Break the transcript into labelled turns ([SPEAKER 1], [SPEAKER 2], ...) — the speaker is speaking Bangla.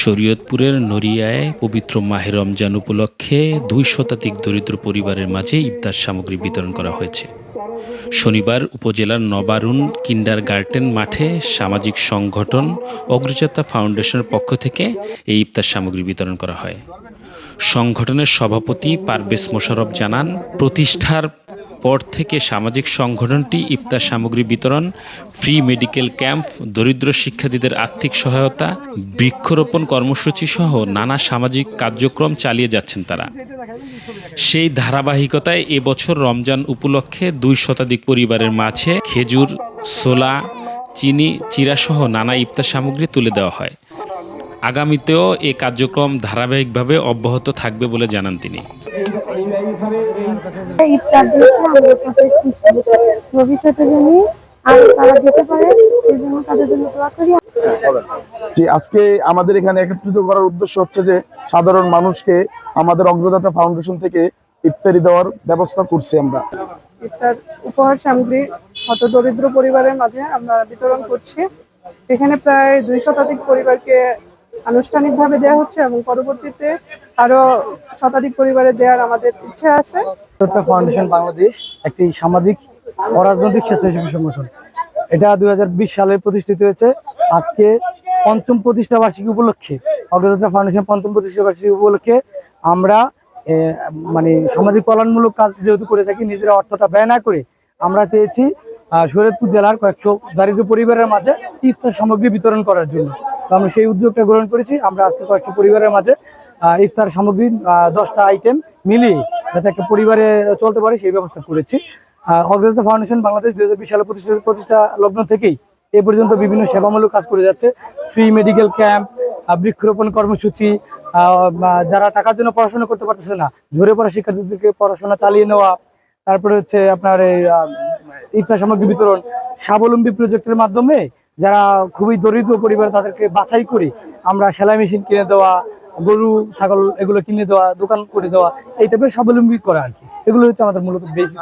[SPEAKER 1] শরীয়তপুরের নড়িয়ায় পবিত্র মাহে রমজান উপলক্ষে দুই শতাধিক দরিদ্র পরিবারের মাঝে ইফতার সামগ্রী বিতরণ করা হয়েছে। শনিবার উপজেলার নবারুন কিন্ডার গার্ডেন মাঠে সামাজিক সংগঠন অগ্রযাত্রা ফাউন্ডেশনের পক্ষ থেকে এই ইফতার সামগ্রী বিতরণ করা হয়। সংগঠনের সভাপতি পারভেজ মোশাররফ জানান, প্রতিষ্ঠার পর থেকে সামাজিক সংগঠনটি ইফতার সামগ্রী বিতরণ ফ্রি মেডিকেল ক্যাম্প দরিদ্র শিক্ষার্থীদের আর্থিক সহায়তা, বৃক্ষরোপণ কর্মসূচি সহ নানা সামাজিক কার্যক্রম চালিয়ে যাচ্ছেন তারা। সেই ধারাবাহিকতায় এবছর রমজান উপলক্ষে দুই শতাধিক পরিবারের মাঝে খেজুর সোলা চিনি চিরাসহ নানা ইফতার সামগ্রী তুলে দেওয়া হয়। আগামীতেও এ কার্যক্রম ধারাবাহিকভাবে অব্যাহত থাকবে বলে জানান তিনি।
[SPEAKER 2] ইফতার দিয়েছে আমাদের কাছে খুশি ভবিষ্যতে জানি আর তারা যেতে পারে সেই তাদের জন্য দোয়া করি।
[SPEAKER 3] যে আজকে আমাদের এখানে একত্রিত করার উদ্দেশ্য হচ্ছে যে সাধারণ মানুষকে আমাদের অগ্রযাত্রা ফাউন্ডেশন থেকে ইফতারি দেওয়ার ব্যবস্থা করছি আমরা।
[SPEAKER 4] ইফতার উপহার সামগ্রী হত দরিদ্র পরিবারের মাঝে আমরা বিতরণ করছি। এখানে প্রায় দুই শতাধিক পরিবারকে আনুষ্ঠানিকভাবে দেওয়া হচ্ছে এবং পরবর্তীতে আরও শতাধিক পরিবারে দেওয়ার আমাদের ইচ্ছা আছে।
[SPEAKER 5] ফাউন্ডেশন বাংলাদেশ একটি সামাজিক অরাজনৈতিক স্বেচ্ছাসেবী সংগঠন। এটা দুই সালে প্রতিষ্ঠিত হয়েছে। আজকে পঞ্চম প্রতিষ্ঠা বার্ষিকী উপলক্ষে, অগ্রযাত্রা ফাউন্ডেশন পঞ্চম প্রতিষ্ঠা বার্ষিকী উপলক্ষে আমরা মানে সামাজিক কল্যাণমূলক কাজ যেহেতু করে থাকি, নিজেরা অর্থটা ব্যয় না করে আমরা চেয়েছি শরীয়তপুর জেলার কয়েকশো দারিদ্র পরিবারের মাঝে ইফতার সামগ্রী বিতরণ করার জন্য। তো আমরা সেই উদ্যোগটা গ্রহণ করেছি। আমরা আজকে কয়েকশো পরিবারের মাঝে ইফতার সামগ্রী দশটা আইটেম মিলিয়ে যাতে একটা পরিবারে চলতে পারে, সেই ব্যবস্থা করেছি। অগ্রযাত্রা ফাউন্ডেশন বাংলাদেশ দুই হাজার বিশ সালে প্রতিষ্ঠা প্রতিষ্ঠা লগ্ন থেকেই এ পর্যন্ত বিভিন্ন সেবামূলক কাজ করে যাচ্ছে। ফ্রি মেডিকেল ক্যাম্প বৃক্ষরোপণ কর্মসূচি যারা টাকার জন্য পড়াশোনা করতে পারতেছে না, ঝরে পড়া শিক্ষার্থীদেরকে পড়াশোনা চালিয়ে নেওয়া, তারপরে হচ্ছে আপনার এই ইফতার সামগ্রী বিতরণ, স্বাবলম্বী প্রজেক্টের মাধ্যমে যারা খুবই দরিদ্র পরিবার তাদেরকে বাছাই করে আমরা সেলাই মেশিন কিনে দেওয়া, গরু, ছাগল এগুলো কিনে দেওয়া, দোকান করে দেওয়া, এই টাইপের স্বাবলম্বী করা আর কি। এগুলো হচ্ছে আমাদের মূলত বেসিক